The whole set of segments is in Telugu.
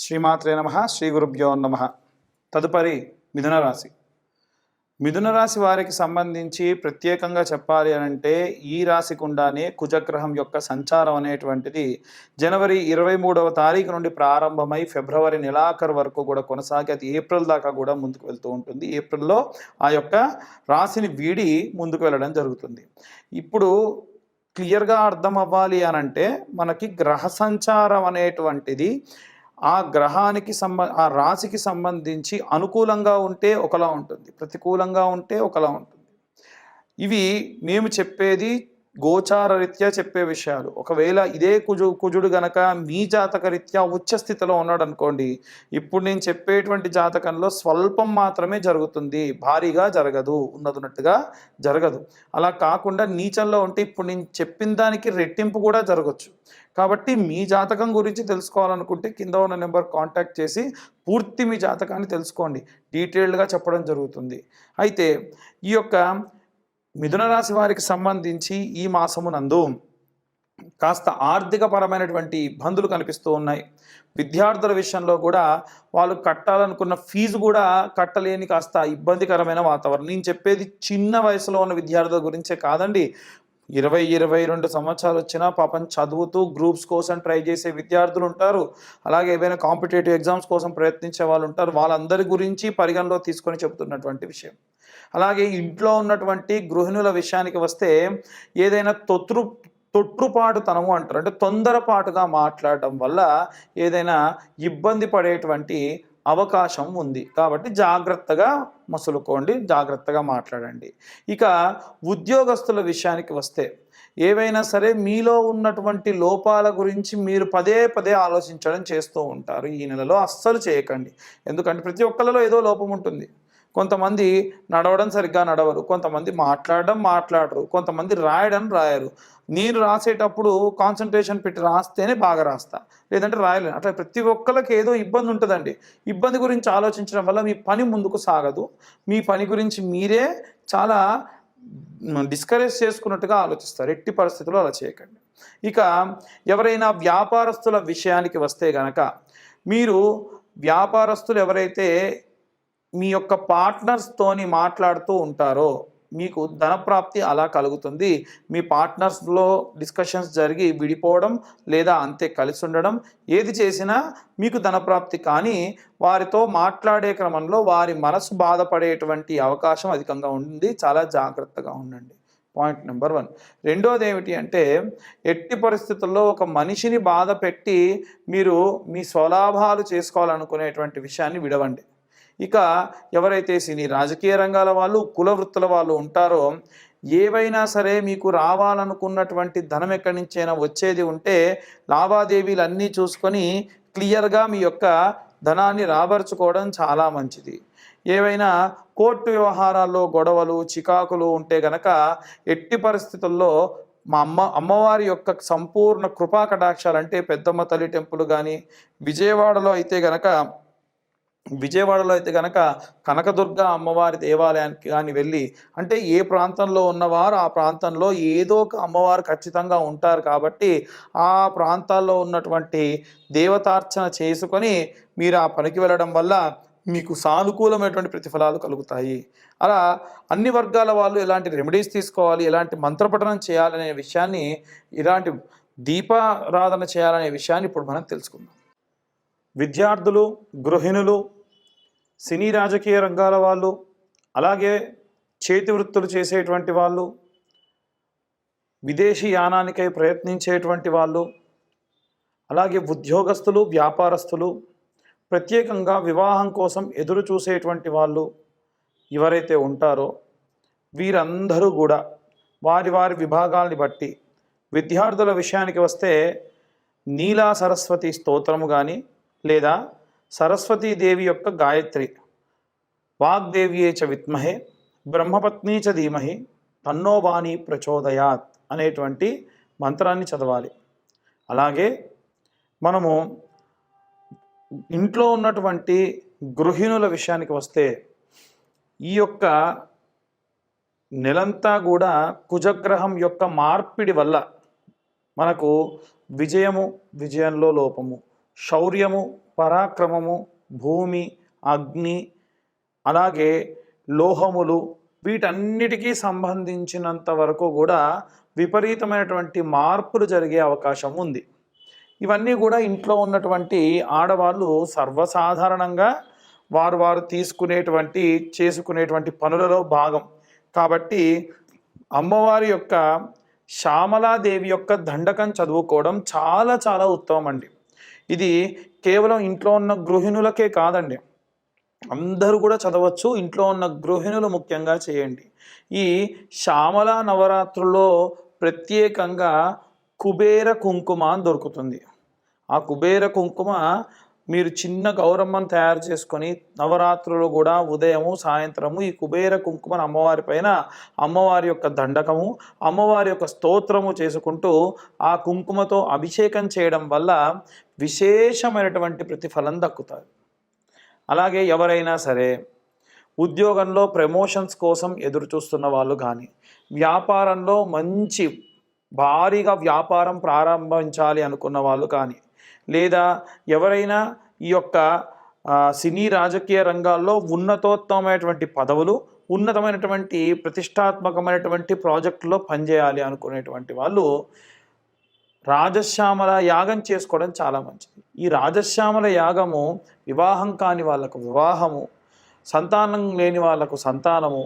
శ్రీమాత్రే నమ శ్రీ గురుభ్యో నమ. తదుపరి మిథున రాశి. మిథున రాశి వారికి సంబంధించి ప్రత్యేకంగా చెప్పాలి అని అంటే ఈ రాశి కుండానే కుజగ్రహం యొక్క సంచారం అనేటువంటిది జనవరి ఇరవై మూడవ తారీఖు నుండి ప్రారంభమై ఫిబ్రవరి నెలాఖరు వరకు కూడా కొనసాగి అది ఏప్రిల్ దాకా కూడా ముందుకు వెళ్తూ ఉంటుంది. ఏప్రిల్లో ఆ యొక్క రాశిని వీడి ముందుకు వెళ్ళడం జరుగుతుంది. ఇప్పుడు క్లియర్గా అర్థం అవ్వాలి అని అంటే మనకి గ్రహ సంచారం అనేటువంటిది ఆ గ్రహానికి సంబ ఆ రాశికి సంబంధించి అనుకూలంగా ఉంటే ఒకలా ఉంటుంది ప్రతికూలంగా ఉంటే ఒకలా ఉంటుంది. ఇవి మేము చెప్పేది గోచార రీత్యా చెప్పే విషయాలు. ఒకవేళ ఇదే కుజు కుజుడు గనక మీ జాతక రీత్యా ఉచ్చ స్థితిలో ఉన్నాడు అనుకోండి ఇప్పుడు నేను చెప్పేటువంటి జాతకంలో స్వల్పం మాత్రమే జరుగుతుంది. భారీగా జరగదు ఉన్నదిన్నట్టుగా జరగదు. అలా కాకుండా నీచంలో ఉంటే ఇప్పుడు నేను చెప్పిన దానికి రెట్టింపు కూడా జరగచ్చు. కాబట్టి మీ జాతకం గురించి తెలుసుకోవాలనుకుంటే కింద ఉన్న నెంబర్ కాంటాక్ట్ చేసి పూర్తి మీ జాతకాన్ని తెలుసుకోండి. డీటెయిల్డ్గా చెప్పడం జరుగుతుంది. అయితే ఈ యొక్క మిథున రాశి వారికి సంబంధించి ఈ మాసమునందు కాస్త ఆర్థికపరమైనటువంటి ఇబ్బందులు కనిపిస్తూ ఉన్నాయి. విద్యార్థుల విషయంలో కూడా వాళ్ళు కట్టాలనుకున్న ఫీజు కూడా కట్టలేని కాస్త ఇబ్బందికరమైన వాతావరణం. నేను చెప్పేది చిన్న వయసులో ఉన్న విద్యార్థుల గురించే కాదండి. ఇరవై ఇరవై రెండు సంవత్సరాలు వచ్చినా పాపం చదువుతూ గ్రూప్స్ కోసం ట్రై చేసే విద్యార్థులు ఉంటారు. అలాగే ఏవైనా కాంపిటేటివ్ ఎగ్జామ్స్ కోసం ప్రయత్నించే వాళ్ళు ఉంటారు. వాళ్ళందరి గురించి పరిగణలో తీసుకొని చెబుతున్నటువంటి విషయం. అలాగే ఇంట్లో ఉన్నటువంటి గృహిణుల విషయానికి వస్తే ఏదైనా తొత్రు తొట్టుపాటుతనము అంటారు. అంటే తొందరపాటుగా మాట్లాడటం వల్ల ఏదైనా ఇబ్బంది పడేటువంటి అవకాశం ఉంది. కాబట్టి జాగ్రత్తగా మసులుకోండి జాగ్రత్తగా మాట్లాడండి. ఇక ఉద్యోగస్తుల విషయానికి వస్తే ఏవైనా సరే మీలో ఉన్నటువంటి లోపాల గురించి మీరు పదే పదే ఆలోచించడం చేస్తూ ఉంటారు. ఈ నెలలో అస్సలు చేయకండి. ఎందుకంటే ప్రతి ఒక్కళ్ళలో ఏదో లోపం ఉంటుంది. కొంతమంది నడవడం సరిగ్గా నడవరు కొంతమంది మాట్లాడడం మాట్లాడరు కొంతమంది రాయడం రాయరు. నేను రాసేటప్పుడు కాన్సన్ట్రేషన్ పెట్టి రాస్తేనే బాగా రాస్తా. లేదంటే రాయలేను. అట్లా ప్రతి ఒక్కరికి ఏదో ఇబ్బంది ఉంటుందండి. ఇబ్బంది గురించి ఆలోచించడం వల్ల మీ పని ముందుకు సాగదు. మీ పని గురించి మీరే చాలా డిస్కరేజ్ చేసుకున్నట్టుగా ఆలోచిస్తారు. ఎట్టి పరిస్థితుల్లో అలా చేయకండి. ఇక ఎవరైనా వ్యాపారస్తుల విషయానికి వస్తే గనక మీరు వ్యాపారస్తులు ఎవరైతే మీ యొక్క పార్ట్నర్స్తోని మాట్లాడుతూ ఉంటారో మీకు ధనప్రాప్తి అలా కలుగుతుంది. మీ పార్ట్నర్స్లో డిస్కషన్స్ జరిగి విడిపోవడం లేదా అంతే కలిసి ఉండడం ఏది చేసినా మీకు ధనప్రాప్తి కానీ వారితో మాట్లాడే క్రమంలో వారి మనసు బాధపడేటువంటి అవకాశం అధికంగా ఉంది చాలా జాగ్రత్తగా ఉండండి. పాయింట్ నెంబర్ వన్ రెండోది ఏమిటి అంటే ఎట్టి పరిస్థితుల్లో ఒక మనిషిని బాధ పెట్టి మీరు మీ స్వలాభాలు చేసుకోవాలనుకునేటువంటి విషయాన్ని విడవండి. ఇక ఎవరైతే సినీ రాజకీయ రంగాల వాళ్ళు కుల వృత్తుల వాళ్ళు ఉంటారో ఏవైనా సరే మీకు రావాలనుకున్నటువంటి ధనం ఎక్కడి నుంచైనా వచ్చేది ఉంటే లావాదేవీలు అన్నీ చూసుకొని క్లియర్గా మీ యొక్క ధనాన్ని రాబరుచుకోవడం చాలా మంచిది. ఏవైనా కోర్టు వ్యవహారాల్లో గొడవలు చికాకులు ఉంటే గనక ఎట్టి పరిస్థితుల్లో మా అమ్మ అమ్మవారి యొక్క సంపూర్ణ కృపా కటాక్షాలు అంటే పెద్దమ్మ తల్లి టెంపుల్ కానీ విజయవాడలో అయితే గనక విజయవాడలో అయితే కనుక కనకదుర్గ అమ్మవారి దేవాలయానికి కానీ వెళ్ళి అంటే ఏ ప్రాంతంలో ఉన్నవారు ఆ ప్రాంతంలో ఏదో ఒక అమ్మవారు ఖచ్చితంగా ఉంటారు కాబట్టి ఆ ప్రాంతాల్లో ఉన్నటువంటి దేవతార్చన చేసుకొని మీరు ఆ పనికి వెళ్ళడం వల్ల మీకు సానుకూలమైనటువంటి ప్రతిఫలాలు కలుగుతాయి. అలా అన్ని వర్గాల వాళ్ళు ఎలాంటి రెమెడీస్ తీసుకోవాలి ఎలాంటి మంత్రపఠనం చేయాలనే విషయాన్ని ఇలాంటి దీపారాధన చేయాలనే విషయాన్ని ఇప్పుడు మనం తెలుసుకుందాం. విద్యార్థులు గృహిణులు సినీ రాజకీయ రంగాల వాళ్ళు అలాగే చేతి వృత్తులు చేసేటువంటి వాళ్ళు విదేశీ యానానికై ప్రయత్నించేటువంటి వాళ్ళు అలాగే ఉద్యోగస్తులు వ్యాపారస్తులు ప్రత్యేకంగా వివాహం కోసం ఎదురు చూసేటువంటి వాళ్ళు ఎవరైతే ఉంటారో వీరందరూ కూడా వారి వారి విభాగాల్ని బట్టి విద్యార్థుల విషయానికి వస్తే నీలా సరస్వతి స్తోత్రము కానీ లేదా సరస్వతీదేవి యొక్క గాయత్రి. వాగ్దేవియే చ విత్మహే బ్రహ్మపత్ని చ ధీమహి తన్నోవాణి ప్రచోదయాత్ అనేటువంటి మంత్రాన్ని చదవాలి. అలాగే మనము ఇంట్లో ఉన్నటువంటి గృహిణుల విషయానికి వస్తే ఈ యొక్క నెలంతా కూడా కుజగ్రహం యొక్క మార్పిడి వల్ల మనకు విజయము విజయంలో లోపము శౌర్యము పరాక్రమము భూమి అగ్ని అలాగే లోహములు వీటన్నిటికీ సంబంధించినంత వరకు కూడా విపరీతమైనటువంటి మార్పులు జరిగే అవకాశం ఉంది. ఇవన్నీ కూడా ఇంట్లో ఉన్నటువంటి ఆడవాళ్ళు సర్వసాధారణంగా వారు వారు తీసుకునేటువంటి చేసుకునేటువంటి పనులలో భాగం. కాబట్టి అమ్మవారి యొక్క శ్యామలాదేవి యొక్క దండకం చదువుకోవడం చాలా చాలా ఉత్తమం అండి. ఇది కేవలం ఇంట్లో ఉన్న గృహిణులకే కాదండి. అందరూ కూడా చదవచ్చు ఇంట్లో ఉన్న గృహిణులు ముఖ్యంగా చేయండి. ఈ శ్యామల నవరాత్రుల్లో ప్రత్యేకంగా కుబేర కుంకుమ అని దొరుకుతుంది. ఆ కుబేర కుంకుమ మీరు చిన్న గౌరమ్మను తయారు చేసుకొని నవరాత్రులు కూడా ఉదయము సాయంత్రము ఈ కుబేర కుంకుమను అమ్మవారి పైన అమ్మవారి యొక్క దండకము అమ్మవారి యొక్క స్తోత్రము చేసుకుంటూ ఆ కుంకుమతో అభిషేకం చేయడం వల్ల విశేషమైనటువంటి ప్రతిఫలం దక్కుతుంది అలాగే ఎవరైనా సరే ఉద్యోగంలో ప్రమోషన్స్ కోసం ఎదురు చూస్తున్న వాళ్ళు కానీ వ్యాపారంలో మంచి భారీగా వ్యాపారం ప్రారంభించాలి అనుకున్న వాళ్ళు కానీ లేదా ఎవరైనా ఈ యొక్క సినీ రాజకీయ రంగాల్లో ఉన్నతోత్తమైనటువంటి పదవులు ఉన్నతమైనటువంటి ప్రతిష్టాత్మకమైనటువంటి ప్రాజెక్టులో పనిచేయాలి అనుకునేటువంటి వాళ్ళు రాజశ్యామల యాగం చేసుకోవడం చాలా మంచిది. ఈ రాజశ్యామల యాగము వివాహం కాని వాళ్ళకు వివాహము సంతానం లేని వాళ్ళకు సంతానము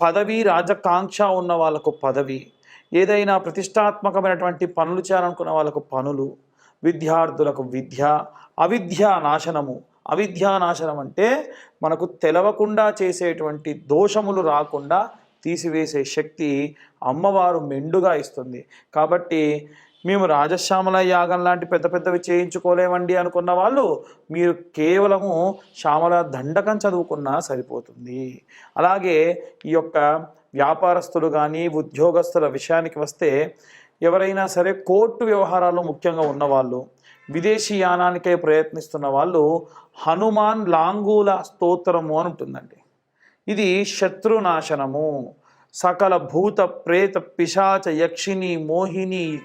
పదవి రాజకాంక్ష ఉన్న వాళ్ళకు పదవి ఏదైనా ప్రతిష్టాత్మకమైనటువంటి పనులు చేయాలనుకున్న వాళ్ళకు పనులు విద్యార్థులకు విద్య అవిద్యా నాశనము. అవిద్యా నాశనం అంటే మనకు తెలవకుండా చేసేటువంటి దోషములు రాకుండా తీసివేసే శక్తి అమ్మవారు మెండుగా ఇస్తుంది. కాబట్టి మేము రాజశ్యామల యాగం లాంటి పెద్ద పెద్దవి చేయించుకోలేమండి అనుకున్న వాళ్ళు మీరు కేవలము శ్యామల దండకం చదువుకున్నా సరిపోతుంది. అలాగే ఈ యొక్క వ్యాపారస్తులు కానీ ఉద్యోగస్తుల విషయానికి వస్తే ఎవరైనా సరే కోర్టు వ్యవహారాలు ముఖ్యంగా ఉన్నవాళ్ళు విదేశీ యానానికై ప్రయత్నిస్తున్న వాళ్ళు హనుమాన్ లాంగూల స్తోత్రము అని ఉంటుందండి. ఇది శత్రునాశనము. సకల భూత ప్రేత పిశాచ యక్షిని మోహిని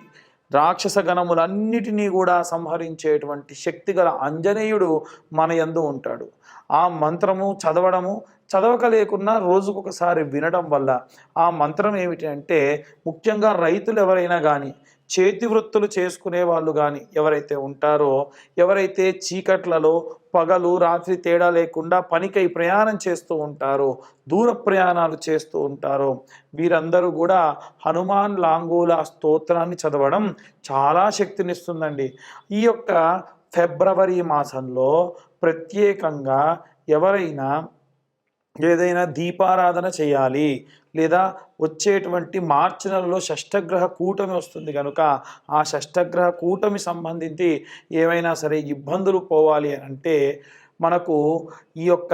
రాక్షస గణములన్నిటినీ కూడా సంహరించేటువంటి శక్తి గల అంజనేయుడు మన యందు ఉంటాడు. ఆ మంత్రము చదవడము చదవక లేకున్నా రోజుకొకసారి వినడం వల్ల ఆ మంత్రం ఏమిటి అంటే ముఖ్యంగా రైతులు ఎవరైనా కానీ చేతి వృత్తులు చేసుకునే వాళ్ళు కానీ ఎవరైతే ఉంటారో ఎవరైతే చీకట్లలో పగలు రాత్రి తేడా లేకుండా పనికై ప్రయాణం చేస్తూ ఉంటారో దూర ప్రయాణాలు చేస్తూ ఉంటారో వీరందరూ కూడా హనుమాన్ లాంగూల స్తోత్రాన్ని చదవడం చాలా శక్తినిస్తుందండి. ఈ యొక్క ఫిబ్రవరి మాసంలో ప్రత్యేకంగా ఎవరైనా ఏదైనా దీపారాధన చేయాలి లేదా వచ్చేటువంటి మార్చి నెలలో షష్టగ్రహ కూటమి వస్తుంది కనుక ఆ షష్టగ్రహ కూటమి సంబంధించి ఏమైనా సరే ఇబ్బందులు పోవాలి అని అంటే మనకు ఈ యొక్క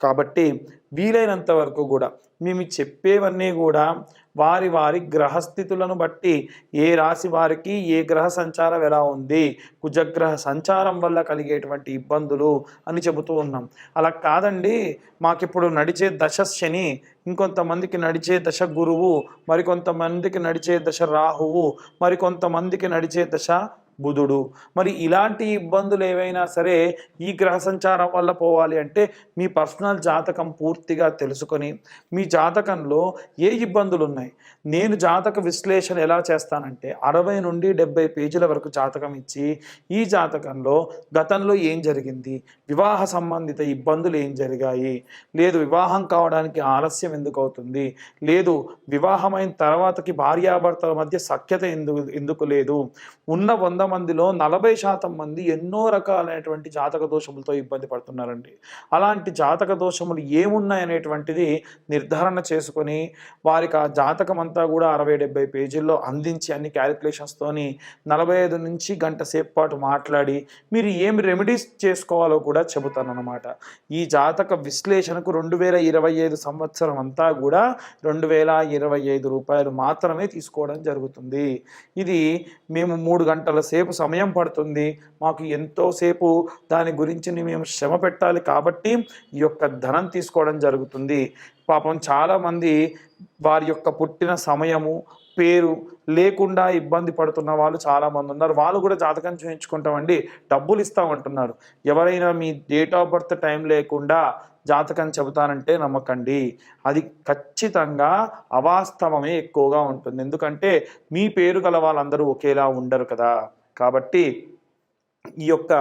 కాబట్టి వీలైనంత వరకు కూడా మేము చెప్పేవన్నీ కూడా వారి వారి గ్రహస్థితులను బట్టి ఏ రాశి వారికి ఏ గ్రహ సంచారం ఎలా ఉంది కుజగ్రహ సంచారం వల్ల కలిగేటువంటి ఇబ్బందులు అని చెబుతూ ఉన్నాం. అలా కాదండి మాకిప్పుడు నడిచే దశ శని ఇంకొంతమందికి నడిచే దశ గురువు మరికొంతమందికి నడిచే దశ రాహువు మరికొంతమందికి నడిచే దశ బుధుడు. మరి ఇలాంటి ఇబ్బందులు ఏవైనా సరే ఈ గ్రహ సంచారం వల్ల పోవాలి అంటే మీ పర్సనల్ జాతకం పూర్తిగా తెలుసుకొని మీ జాతకంలో ఏ ఇబ్బందులు ఉన్నాయి? నేను జాతక విశ్లేషణ ఎలా చేస్తానంటే అరవై నుండి డెబ్బై పేజీల వరకు జాతకం ఇచ్చి ఈ జాతకంలో గతంలో ఏం జరిగింది? వివాహ సంబంధిత ఇబ్బందులు ఏం జరిగాయి? లేదు వివాహం కావడానికి ఆలస్యం ఎందుకు అవుతుంది? లేదు వివాహమైన తర్వాతకి భార్యాభర్తల మధ్య సఖ్యత ఎందుకు ఎందుకు లేదు? ఉన్న వంద మందిలో నలభై శాతం మంది ఎన్నో రకాలైనటువంటి జాతక దోషములతో ఇబ్బంది పడుతున్నారండి. అలాంటి జాతక దోషములు ఏమున్నాయనేటువంటిది నిర్ధారణ చేసుకొని వారికి ఆ జాతకం అంతా కూడా అరవై డెబ్బై పేజీల్లో అందించి అన్ని క్యాలిక్యులేషన్స్తోని నలభై ఐదు నుంచి గంట సేపు పాటు మాట్లాడి మీరు ఏమి రెమెడీస్ చేసుకోవాలో కూడా చెబుతానన్నమాట. ఈ జాతక విశ్లేషణకు రెండు వేల ఇరవై ఐదు సంవత్సరం అంతా కూడా రెండు వేల ఇరవై ఐదు రూపాయలు మాత్రమే తీసుకోవడం జరుగుతుంది. ఇది మేము మూడు గంటల సేపు సమయం పడుతుంది మాకు ఎంతోసేపు దాని గురించి మేము శ్రమ పెట్టాలి కాబట్టి ఈ యొక్క ధనం తీసుకోవడం జరుగుతుంది. పాపం చాలామంది వారి యొక్క పుట్టిన సమయము పేరు లేకుండా ఇబ్బంది పడుతున్న వాళ్ళు చాలామంది ఉన్నారు. వాళ్ళు కూడా జాతకం చూయించుకుంటామండి డబ్బులు ఇస్తామంటున్నారు. ఎవరైనా మీ డేట్ ఆఫ్ బర్త్ టైం లేకుండా జాతకం చెబుతానంటే నమ్మకండి. అది ఖచ్చితంగా అవాస్తవమే ఎక్కువగా ఉంటుంది. ఎందుకంటే మీ పేరు గల వాళ్ళందరూ ఒకేలా ఉండరు కదా. కాబట్టి ఈ యొక్క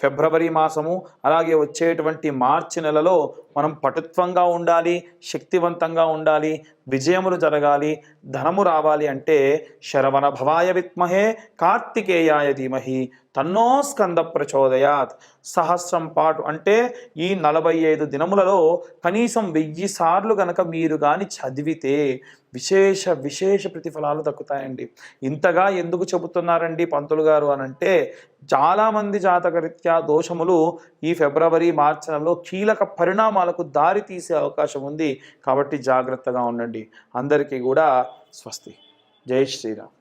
ఫిబ్రవరి మాసము అలాగే వచ్చేటువంటి మార్చి నెలలో మనం పటుత్వంగా ఉండాలి శక్తివంతంగా ఉండాలి విజయములు జరగాలి ధనము రావాలి అంటే శరవణ భవాయ విత్మహే కార్తికేయాయ ధీమహి. తన్నో స్కంద ప్రచోదయాత్ సహస్రం పాటు అంటే ఈ నలభై ఐదు దినములలో కనీసం వెయ్యి సార్లు గనక మీరు కానీ చదివితే విశేష విశేష ప్రతిఫలాలు దక్కుతాయండి. ఇంతగా ఎందుకు చెబుతున్నారండి పంతులు గారు అని అంటే చాలామంది జాతకరీత్యా దోషములు ఈ ఫిబ్రవరి మార్చి నెలలో కీలక పరిణామాలకు దారి తీసే అవకాశం ఉంది. కాబట్టి జాగ్రత్తగా ఉండండి. అందరికీ కూడా స్వస్తి. జై శ్రీరామ్.